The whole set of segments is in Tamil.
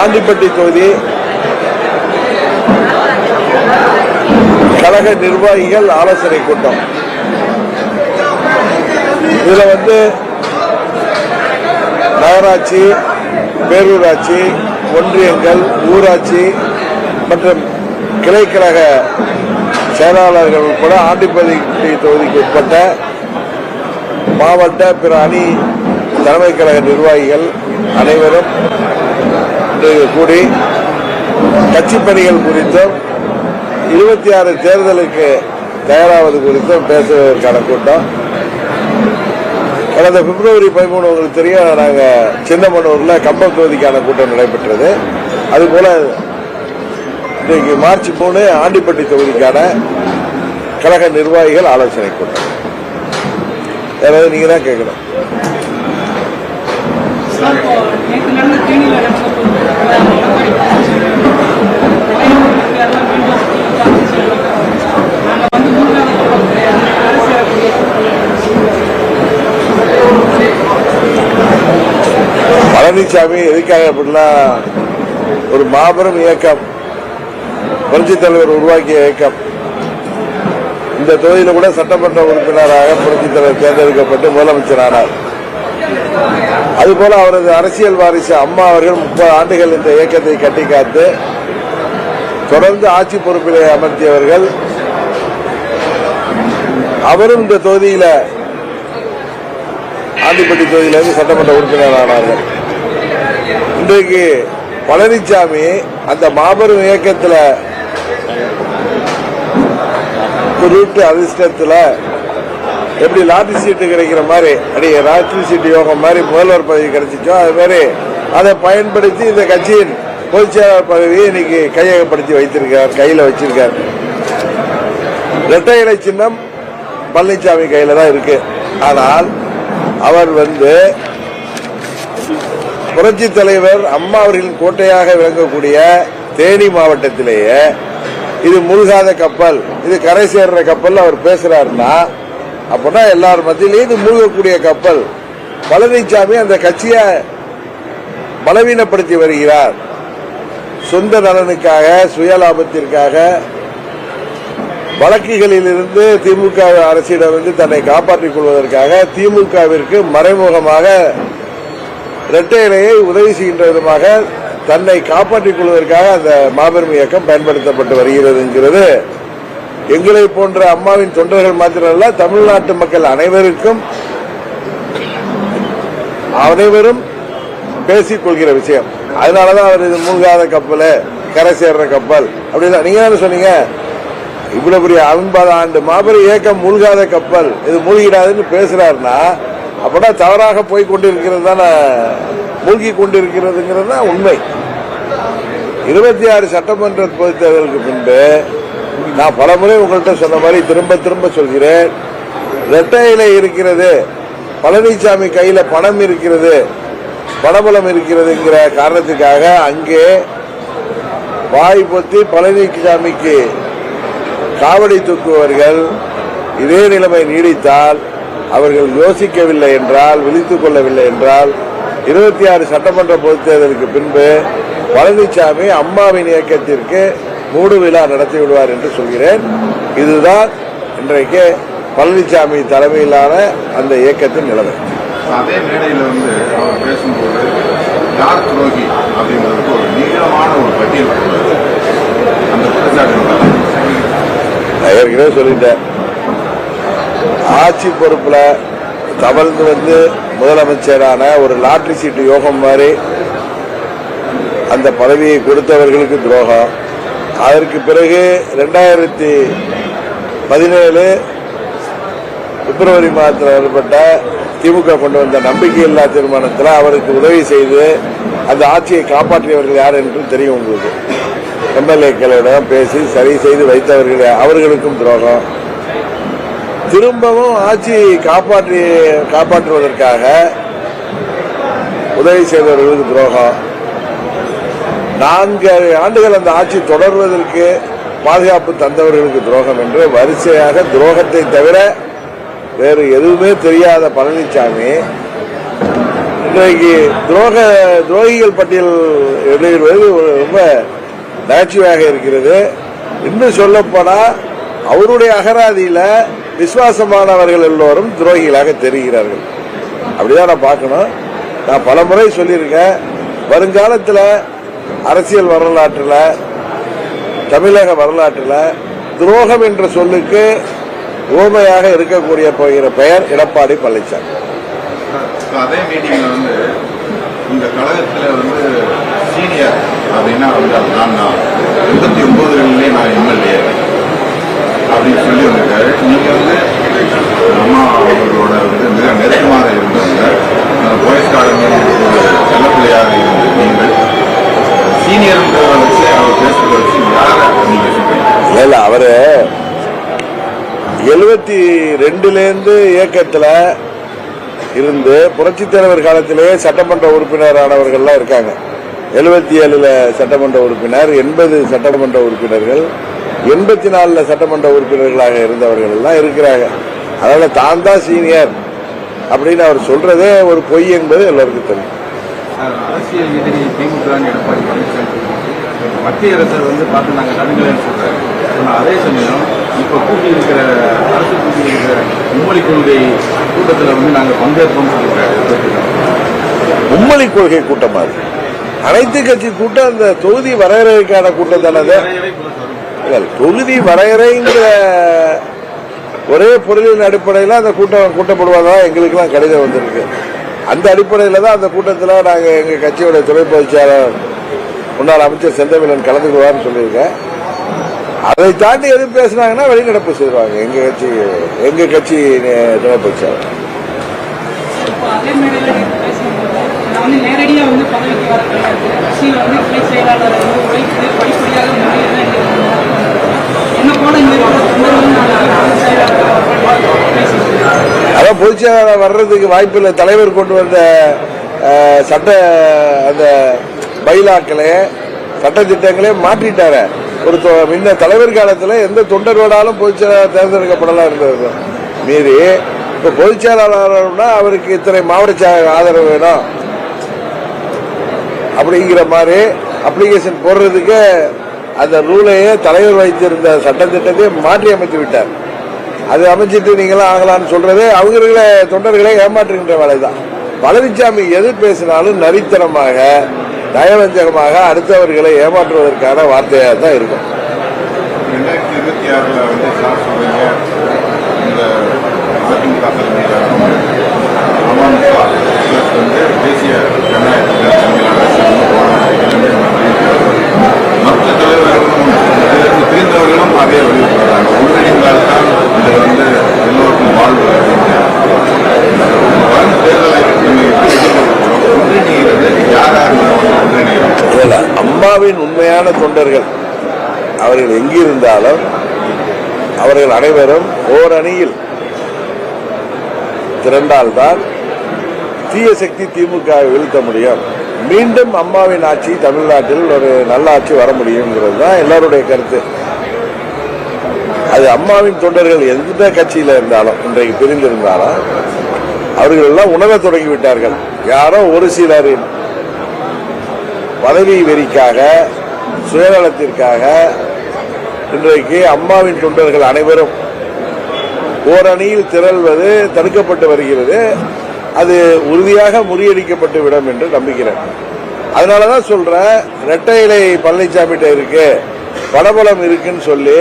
ஆண்டிப்பட்டி தொகுதி கழக நிர்வாகிகள் ஆலோசனை கூட்டம். இதுல வந்து நகராட்சி பேரூராட்சி ஒன்றியங்கள் ஊராட்சி மற்றும் கிளைக்கழக செயலாளர்கள் உட்பட ஆண்டிப்பட்டி தொகுதிக்கு உட்பட்ட மாவட்ட பிற அணி தலைமை கழக நிர்வாகிகள் அனைவரும் கூடி கட்சி பணிகள் குறித்தும் இருபத்தி ஆறு தேர்தலுக்கு தயாராவது குறித்தும் பேசுவதற்கான கூட்டம். கடந்த பிப்ரவரி பதிமூணு உங்களுக்கு தெரியும் நாங்கள் சின்னமனூரில் கம்பம் தொகுதிக்கான கூட்டம் நடைபெற்றது. அதுபோல இன்றைக்கு மார்ச் மூணு ஆண்டிப்பட்டி தொகுதிக்கான கழக நிர்வாகிகள் ஆலோசனை கூட்டம். யாராவது நீங்க தான் கேட்கணும். பழனிசாமி எதுக்காக அப்படின்னா ஒரு மாபெரும் இயக்கம் புரட்சித் தலைவர் உருவாக்கிய இயக்கம். இந்த தொகுதியில் கூட சட்டமன்ற உறுப்பினராக புரட்சித் தலைவர் தேர்ந்தெடுக்கப்பட்டு முதலமைச்சரானார் அதுபோல அவரது அரசியல் வாரிசு அம்மா அவர்கள் முப்பது ஆண்டுகள் இந்த இயக்கத்தை கட்டி காத்து தொடர்ந்து ஆட்சி பொறுப்பிலே அமர்த்தியவர்கள். அவரும் இந்த தொகுதியில ஆண்டிப்பட்டி தொகுதியிலிருந்து சட்டமன்ற உறுப்பினர் ஆனார்கள். இன்றைக்கு பழனிசாமி அந்த மாபெரும் இயக்கத்தில் குறிப்பிட்ட அதிர்ஷ்டத்தில் எப்படி லாட்டரி சீட்டு கிடைக்கிற மாதிரி அப்படி லாட்டரி சீட்டு யோகம் மாதிரி முதல்வர் பதவி கிடைச்சிச்சோ அது மாதிரி அதை பயன்படுத்தி இந்த கட்சியின் பொதுச் செயலாளர் பதவியை இன்னைக்கு கையகப்படுத்தி வைத்திருக்கார் கையில் வச்சிருக்கார். இரட்டை இலை சின்னம் பழனிசாமி கையில தான் இருக்கு. ஆனால் அவர் வந்து புரட்சி தலைவர் அம்மா அவர்களின் கோட்டையாக விளங்கக்கூடிய தேனி மாவட்டத்திலேயே இது முழுகாத கப்பல் இது கரை சேர்ற கப்பல் அவர் பேசுறாருன்னா அப்படின்னா எல்லார் மத்தியிலையும் இது மூழ்கக்கூடிய கப்பல். பழனிசாமி அந்த கட்சியை பலவீனப்படுத்தி வருகிறார். சொந்த நலனுக்காக சுயலாபத்திற்காக வழக்குகளில் இருந்து திமுக அரசிடமிருந்து தன்னை காப்பாற்றிக் கொள்வதற்காக திமுகவிற்கு மறைமுகமாக இரட்டையலையை உதவி செய்கின்ற விதமாக தன்னை காப்பாற்றிக் கொள்வதற்காக அந்த மாபெரும் இயக்கம் பயன்படுத்தப்பட்டு வருகிறதுங்கிறது எங்களை போன்ற அம்மாவின் தொண்டர்கள் மாத்திரமல்ல தமிழ்நாட்டு மக்கள் அனைவருக்கும் அனைவரும் பேசிக் கொள்கிற விஷயம். அதனாலதான் அவர் இது மூழ்காத கப்பல் கரை சேர்ற கப்பல். அப்படின்னு நீங்க என்ன சொன்னீங்க? இவ்வளவு பெரிய ஐம்பது ஆண்டு மாபெரும் இயக்கம் மூழ்காத கப்பல் இது மூழ்கிடாதுன்னு பேசுறாருன்னா அப்படின்னா தவறாக போய் கொண்டிருக்கிறது தானே மூழ்கி கொண்டிருக்கிறதுங்கிறது தான் உண்மை. இருபத்தி ஆறு சட்டமன்ற பொதுத் தேர்தலுக்கு பின்பு நான் பலமுறை உங்கள்கிட்ட சொன்ன மாதிரி திரும்ப திரும்ப சொல்கிறேன். ரெட்டையில இருக்கிறது. பழனிசாமி கையில பணம் இருக்கிறது. பணபலம் இருக்கிறதுங்கிற காரணத்துக்காக அங்கே வாய் பொத்தி பழனிசாமிக்கு காவடி தூக்குவர்கள் இதே நிலைமை நீடித்தால் அவர்கள் யோசிக்கவில்லை என்றால் விழித்துக் கொள்ளவில்லை என்றால் இருபத்தி ஆறு சட்டமன்ற பொதுத் தேர்தலுக்கு பின்பு பழனிசாமி அம்மாவின் இயக்கத்திற்கு மூடு விழா நடத்தி விடுவார் என்று சொல்கிறேன். இதுதான் இன்றைக்கு பழனிசாமி தலைமையிலான அந்த இயக்கத்தின் நிலைமை. அதே மேடையில் வந்து அவர் பேசும்போது யார் துரோகி? அப்படிங்கிறதுக்கு ஒரு நீளமான ஒரு பட்டியல் அந்த குற்றச்சாட்டு ஏற்கனவே சொல்லிட்டேன். ஆட்சி பொறுப்புல தவழ்ந்து வந்து முதலமைச்சரான ஒரு லாட்டரி சீட்டு யோகம் மாதிரி அந்த பதவியை கொடுத்தவர்களுக்கு துரோகம். அதற்கு பிறகு ரெண்டாயிரத்தி பதினேழு பிப்ரவரி மாதத்தில் ஏற்பட்ட திமுக கொண்டு வந்த நம்பிக்கையில்லா தீர்மானத்தில் அவருக்கு உதவி செய்து அந்த ஆட்சியை காப்பாற்றியவர்கள் யார் என்று தெரியும் உங்களுக்கு. எம்எல்ஏக்களிடம் பேசி சரி செய்து வைத்தவர்கள் அவர்களுக்கும் துரோகம். திரும்பவும் ஆட்சி காப்பாற்றி காப்பாற்றுவதற்காக உதவி செய்தவர்களுக்கு துரோகம். நான்கு ஆண்டுகள் அந்த ஆட்சி தொடர்வதற்கு பாதுகாப்பு தந்தவர்களுக்கு துரோகம் என்று வரிசையாக துரோகத்தை தவிர வேறு எதுவுமே தெரியாத பழனிசாமி இன்றைக்கு துரோக துரோகிகள் பட்டியல் வெளியிடுவது ரொம்ப நகைச்சுவையாக இருக்கிறது. இன்னும் சொல்லப்போனால் அவருடைய அகராதியில் விசுவாசமானவர்கள் எல்லோரும் துரோகிகளாக தெரிகிறார்கள். அப்படிதான் நான் பார்க்கணும். நான் பல முறை சொல்லியிருக்கேன். வருங்காலத்தில் அரசியல் வரலாற்றில் தமிழக வரலாற்றில் துரோகம் என்ற சொல்லுக்கு ஓமையாக இருக்கக்கூடிய போகிற பெயர் எடப்பாடி பழனிசாமி. அதே மீட்டிங்ல வந்து இந்த கழகத்தில் வந்து சீனியர் அப்படின்னா வந்து அது நான் எண்பத்தி ரெண்டுல இருந்து இருந்து புரட்சித் தலைவர் காலத்திலேயே சட்டமன்ற உறுப்பினரானவர்கள்லாம் இருக்காங்க. எழுபத்தி ஏழுல சட்டமன்ற உறுப்பினர் எண்பது சட்டமன்ற உறுப்பினர்கள் எண்பத்தி நாலுல சட்டமன்ற உறுப்பினர்களாக இருந்தவர்கள் எல்லாம் இருக்கிறாங்க. அதனால தான் தான் சீனியர் அப்படின்னு அவர் சொல்றதே ஒரு பொய் என்பது எல்லாருக்கும் தெரியும். அரசியல் எதிரி திமுக எடப்பாடி பழனிசாமி மத்திய அரசை வந்து பார்த்து நாங்கள் நடுங்கலன்னு அதே சமயம் இப்போ கூட்டி இருக்கிற அரசு கூட்டி இருக்கிற மும்மொழி கொள்கை கூட்டத்தில் வந்து நாங்கள் பங்கேற்போம் மும்மொழி கொள்கை கூட்டம் மாதிரி அனைத்து கட்சி கூட்டம் அந்த தொகுதி வரையறைக்கான கூட்டம் தானே இல்ல, தொகுதி வரையறைங்கிற ஒரே பொருளின் அடிப்படையில் அந்த கூட்டம் கூட்டப்படுவதா எங்களுக்கெல்லாம் கடிதம் வந்திருக்கு. அந்த அடிப்படையில் தான் அந்த கூட்டத்தில் நாங்கள் எங்கள் கட்சியோட துணை பயிற்சியாளர் முன்னாள் அமைச்சர் செந்தமிழன் கலந்துக்குவார்னு சொல்லியிருக்கேன். அதை தாண்டி எது பேசுனாங்கன்னா வெளிநடப்பு செய்வாங்க. எங்க கட்சி எங்க கட்சி நே- துணை பொதுச் செயலாளர் இப்போ அதே மேடையில் நீங்கள் பேசும்போது நான் வந்து நேரடியாக வந்து பதவிக்கு வர கிடையாது கட்சியில் வந்து கிளை செயலாளர் வந்து உழைத்து படிப்படியாக முன்னேறி என்ன போல இந்த மாதிரி ஒரு தொண்டர்களும் நான் வந்து செயலாளர் பேசியிருக்கேன் அதான் பொதுச் செயலாளர் வர்றதுக்கு வாய்ப்பு இல்லை தலைவர் கொண்டு வந்த சட்ட அந்த பைலாக்களே சட்ட திட்டங்களே மாற்றிட்டாரு. ஒரு தொ- முன்ன தலைவர் காலத்தில் எந்த தொண்டரோடாலும் பொதுச் தேர்ந்தெடுக்கப்படலாம் இருந்தது. மீறி இப்போ பொதுச் செயலாளர்னா அவருக்கு இத்தனை மாவட்ட ஆதரவு வேணும். அப்படிங்கிற மாதிரி அப்ளிகேஷன் போடுறதுக்கு அந்த ரூலையே தலைவர் வைத்திருந்த சட்டத்திட்டத்தை மாற்றி அமைத்து விட்டார். அது அமைச்சிட்டு நீங்களாம் ஆகலாம்னு சொல்றது அவங்களே தொண்டர்களை ஏமாற்றுகின்ற வேலைதான். பழனிசாமி எது பேசினாலும் நரித்தனமாக நயவஞ்சகமாக அடுத்தவர்களை ஏமாற்றுவதற்கான வார்த்தையாக தான் இருக்கும். ரெண்டாயிரத்தி இருபத்தி ஆறுல வந்து சார் சொல்றீங்க இந்த அதிமுக தலைமையிலான அமமுக வந்து தேசிய ஜனநாயக தலைமையிலான அரசு மற்ற தலைவர்களும் இதிலிருந்து பிரிந்தவர்களும் அதே வழிபடுறாங்க ஒன்றிணைந்தால் தான் இது வந்து எல்லோருக்கும் வாழ்வு அப்படின்னு வரும் தேர்தலை நம்ம எப்படி எதிர்கொள்ள போறோம் ஒன்றிணைகிறது யாராக ஒன்றிணைகிறோம் இல்ல அம்மாவின் உண்மையான தொண்டர்கள். அவர்கள் எங்கிருந்தாலும் அவர்கள் அனைவரும் ஓரணியில் திரண்டால்தான் தீய சக்தி திமுக வீழ்த்த முடியும். மீண்டும் அம்மாவின் ஆட்சி தமிழ்நாட்டில் ஒரு நல்ல ஆட்சி வர முடியுங்கிறது தான் எல்லாருடைய கருத்து. அது அம்மாவின் தொண்டர்கள் எந்த கட்சியில் இருந்தாலும் இன்றைக்கு பிரிந்திருந்தாலும் அவர்கள் எல்லாம் உணர தொடங்கிவிட்டார்கள். யாரோ ஒரு சிலரின் பதவி வெறிக்காக சுயநலத்திற்காக இன்றைக்கு அம்மாவின் தொண்டர்கள் அனைவரும் ஓரணியில் திரள்வது தடுக்கப்பட்டு வருகிறது. அது உறுதியாக முறியடிக்கப்பட்டு விடும் என்று நம்புகிறேன். அதனாலதான் சொல்றேன் ரெட்டை இலை பழனிசாமிகிட்ட இருக்கு படபலம் இருக்குன்னு சொல்லி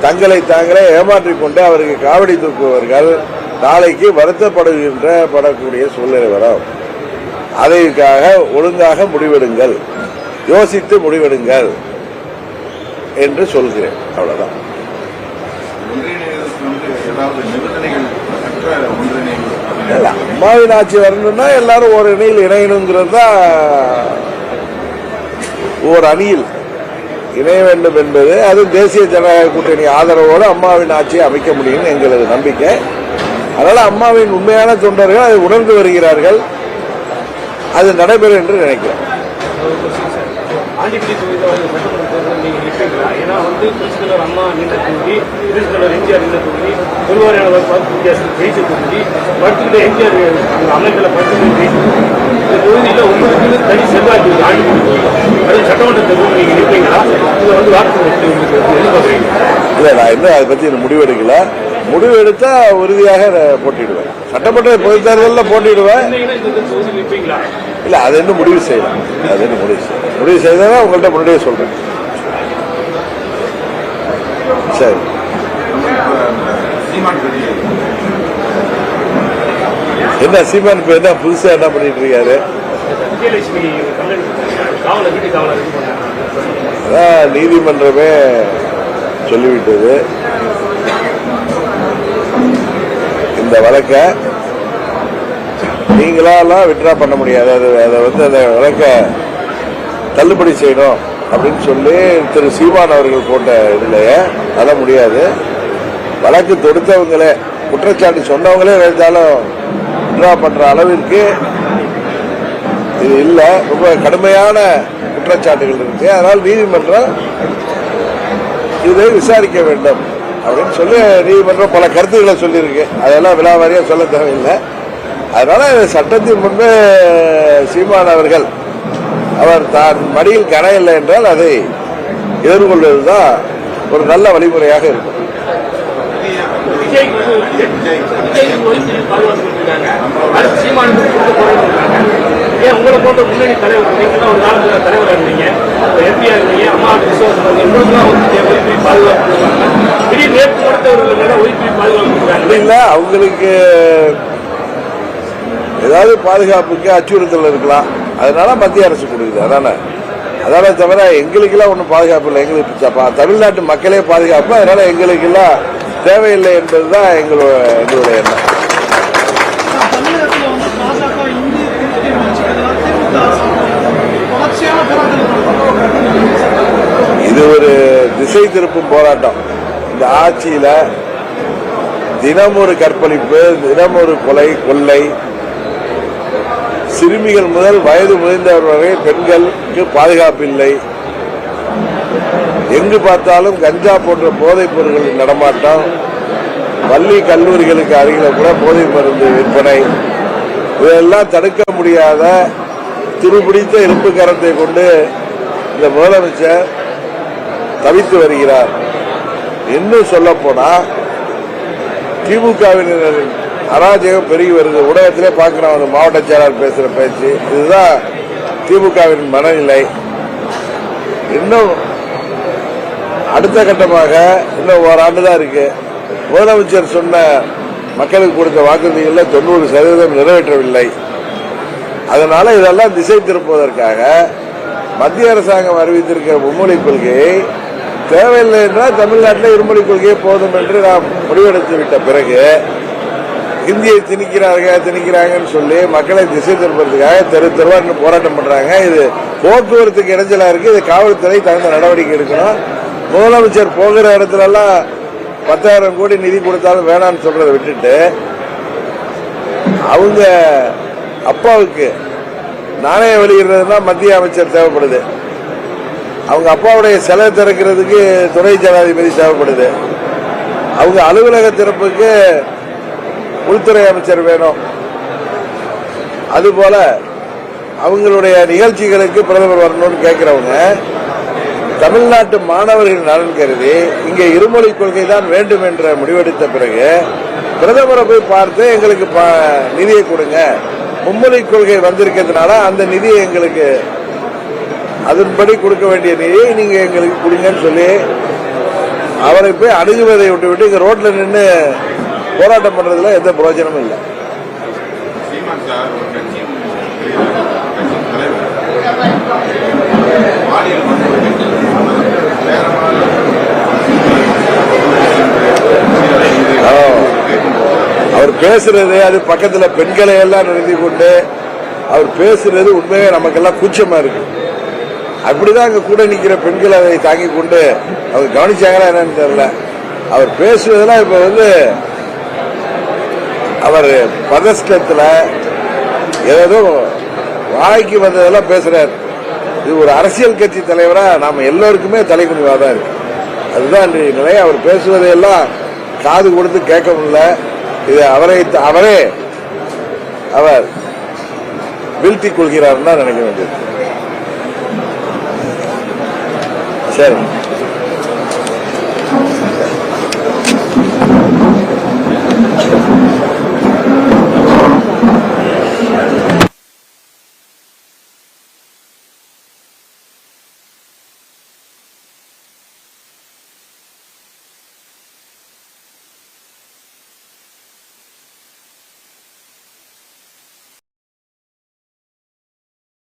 தங்களை தாங்களே ஏமாற்றிக் கொண்டு அவருக்கு காவடி தூக்குபவர்கள் நாளைக்கு வருத்தப்படுகின்ற படக்கூடிய சூழ்நிலை வரும். அதற்காக ஒழுங்காக முடிவெடுங்கள். யோசித்து முடிவெடுங்கள் என்று சொல்கிறேன். அவ்வளவுதான். அம்மாவின் ஆட்சி வரணும்னா எல்லாரும் ஒரு அணியில் இணையணுங்கிறது தான் ஒரு அணியில் இணைய வேண்டும் என்பது அது தேசிய ஜனநாயக கூட்டணி ஆதரவோடு அம்மாவின் ஆட்சியை அமைக்க முடியும்னு எங்களது நம்பிக்கை. அதனால அம்மாவின் உண்மையான தொண்டர்கள் அதை உணர்ந்து வருகிறார்கள். அது நடைபெறும் என்று நினைக்கிறேன். ஆண்டிப்பட்டி தொகுதியில் வந்து சட்டமன்ற தேர்தல் நீங்கள் நிற்பீங்களா ஏன்னா வந்து புரட்சித் அம்மா நின்ற தொகுதி புரட்சித் எம்ஜிஆர் நின்ற தொகுதி பெருவாரியான வாக்கு வித்தியாசம் ஜெயிச்ச தொகுதி படுத்துக்கிட்ட எம்ஜிஆர் அந்த அமைப்பில் படுத்துக்கிட்டு ஜெயிச்ச தொகுதி. தொகுதியில உங்களுக்கு தனி செல்வாக்கு. அது சட்டமன்ற தேர்தல் நீங்க நிற்பீங்களா? இதை வந்து வாக்கு எதிர்பார்க்குறீங்க? இல்ல நான் இன்னும் அதை இன்னும் முடிவு எடுக்கல. முடிவு எடுத்தா உறுதியாக நான் போட்டியிடுவேன் சட்டமன்ற பொதுத் தேர்தலில் போட்டியிடுவேன் இருந்தீங்கன்னா இந்த தொகுதியில் நிற்பீங்களா? இல்ல அது இன்னும் முடிவு செய்யலாம். அது இன்னும் முடிவு செய்யலாம். முடிவு செய்தா உங்கள்கிட்ட முன்னாடியே சொல்றேன். சரி. பற்றி. என்ன சீமான் இப்ப என்ன? புதுசா என்ன பண்ணிட்டு இருக்காரு? விஜயலட்சுமி வீட்டு அதான் நீதிமன்றமே சொல்லிவிட்டது. இந்த வழக்க நீங்களாலாம் விட்ரா பண்ண முடியாது. அது அதை வந்து அந்த வழக்க தள்ளுபடி செய்யணும் அப்படின்னு சொல்லி திரு சீமான் அவர்கள் போட்ட இதுலயே அதெல்லாம் முடியாது. வழக்கு தொடுத்தவங்களே குற்றச்சாட்டு சொன்னவங்களே வைத்தாலும் விட்ரா பண்ற அளவிற்கு இது இல்லை. ரொம்ப கடுமையான குற்றச்சாட்டுகள் இருக்கு. அதனால் நீதிமன்றம் இதை விசாரிக்க வேண்டும் அப்படின்னு சொல்லி நீதிமன்றம் பல கருத்துக்களை சொல்லியிருக்கு. அதெல்லாம் விழாவாரியாக சொல்ல தேவையில்லை. அதனால சட்டத்தின் முன்பே சீமான் அவர்கள் அவர் தான் மடியில் கன இல்லை என்றால் அதை எதிர்கொள்வதுதான் ஒரு நல்ல வழிமுறையாக இருக்கும். விஜய்க்கு ஏன் உங்களை போன்ற முன்னணி தலைவர்? நீங்க தான் ஒரு காலத்துல தலைவராக இருந்தீங்க. எம்பியா இருந்தீங்க அம்மா விசுவாசம் பண்ணி உங்களுக்குலாம் வந்து ஒய்பி பாதுகாப்பு கொடுக்குறாங்க திடீர் நேற்று கொடுத்தவர்கள் மேல ஒய்பி பாதுகாப்பு இல்லை அவங்களுக்கு ஏதாவது பாதுகாப்புக்கு அச்சுறுத்தல் இருக்கலாம். அதனால மத்திய அரசு கொடுக்குது அதான? அதான தவிர எங்களுக்கெல்லாம் ஒன்றும் பாதுகாப்பு இல்லை. எங்களுக்கு தமிழ்நாட்டு மக்களே பாதுகாப்பு அதனால எங்களுக்கெல்லாம் தேவையில்லை என்பது தான் எங்களோட எங்களுடைய எண்ணம் தமிழகத்தில் வந்து பாஜக இந்திய கூட்டணி வச்சுக்கிறதுனால திமுக அரசு தொடர்ச்சியான போராட்டங்கள் இது ஒரு திசை திருப்பும் போராட்டம். இந்த ஆட்சியில தினம் ஒரு கற்பழிப்பு தினம் ஒரு கொலை கொள்ளை. சிறுமிகள் முதல் வயது முதிர்ந்தவர் வரை பெண்களுக்கு பாதுகாப்பு இல்லை. எங்கு பார்த்தாலும் கஞ்சா போன்ற போதைப் பொருட்களின் நடமாட்டம். பள்ளி கல்லூரிகளுக்கு அருகில் கூட போதை மருந்து விற்பனை. இதெல்லாம் தடுக்க முடியாத துருபிடித்த இருப்பு கரத்தை கொண்டு இந்த முதலமைச்சர் தவித்து வருகிறார். இன்னும் சொல்ல போனா திமுகவினரின் அராஜகம் பெருகி வருது. ஊடகத்திலே பார்க்கிறோம் அந்த மாவட்ட செயலாளர் பேசுற பேச்சு. இதுதான் திமுகவின் மனநிலை. இன்னும் அடுத்த கட்டமாக இன்னும் ஓராண்டு தான் இருக்கு. முதலமைச்சர் சொன்ன மக்களுக்கு கொடுத்த வாக்குறுதிகளில் தொண்ணூறு சதவீதம் நிறைவேற்றவில்லை. அதனால இதெல்லாம் திசை திருப்புவதற்காக மத்திய அரசாங்கம் அறிவித்திருக்கிற மும்மொழி கொள்கையை தேவையில்லை என்றால் தமிழ்நாட்டில் இருமொழி கொள்கையே போதும் என்று நாம் முடிவெடுத்து விட்ட பிறகு இந்தியை திணிக்கிறார்கள் திணிக்கிறாங்கன்னு சொல்லி மக்களை திசை திருப்பதற்காக தெரு தெருவா இன்னும் போராட்டம் பண்றாங்க. இது போக்குவரத்துக்கு இடைஞ்சலா இருக்கு. இது காவல்துறை தகுந்த நடவடிக்கை எடுக்கணும். முதலமைச்சர் போகிற இடத்துல எல்லாம் பத்தாயிரம் கோடி நிதி கொடுத்தாலும் வேணாம்னு சொல்றதை விட்டுட்டு அவங்க அப்பாவுக்கு நாணயம் வெளியிடுறதுனா மத்திய அமைச்சர் தேவைப்படுது. அவங்க அப்பாவுடைய செலவு திறக்கிறதுக்கு துணை ஜனாதிபதி தேவைப்படுது. அவங்க அலுவலக திறப்புக்கு உள்துறை அமைச்சர் வேணும். அதுபோல அவங்களுடைய நிகழ்ச்சிகளுக்கு பிரதமர் வரணும்னு கேட்கிறவங்க தமிழ்நாட்டு மாணவர்கள் நலன் கருதி இங்கே இருமொழி கொள்கை தான் வேண்டும் என்ற முடிவெடுத்த பிறகு பிரதமரை போய் பார்த்து எங்களுக்கு ப- நிதியை கொடுங்க. மும்மொழி கொள்கை வந்திருக்கிறதுனால அந்த நிதியை எங்களுக்கு அதன்படி கொடுக்க வேண்டிய நிதியை நீங்க எங்களுக்கு கொடுங்கன்னு சொல்லி அவரை போய் அணுகுவதை விட்டு விட்டு இங்க ரோட்ல நின்று போராட்டம் பண்றதுல எந்த பிரயோஜனமும் இல்லை. தலைவர் மாநிலம் வந்து ஒரு கட்சி வேற ஆ. அவர் பேசுறது அது பக்கத்துல பெண்களை எல்லாம் நிறுத்தி கொண்டு அவர் பேசுறது உண்மையே நமக்கெல்லாம் கூச்சமா இருக்கு. அப்படிதான் அங்க கூட நிக்கிற பெண்கள் அதை தாங்கி கொண்டு அவங்க கவனிச்சாங்களா என்னன்னு தெரியல. அவர் பேசுவதெல்லாம் இப்ப வந்து அவர் பதஸ்கத்துல ஏதோ வாய்க்கு வந்ததெல்லாம் பேசுறார். இது ஒரு அரசியல் கட்சி தலைவரா நாம எல்லோருக்குமே தலைக்குனிவாதான் இருக்கு. அதுதான் நிலை அவர் பேசுவதையெல்லாம் காது கொடுத்து கேட்க முடியல. இது அவரை அவரே அவர் வீழ்த்திக் கொள்கிறார் தான் நினைக்க வேண்டியது. சரி.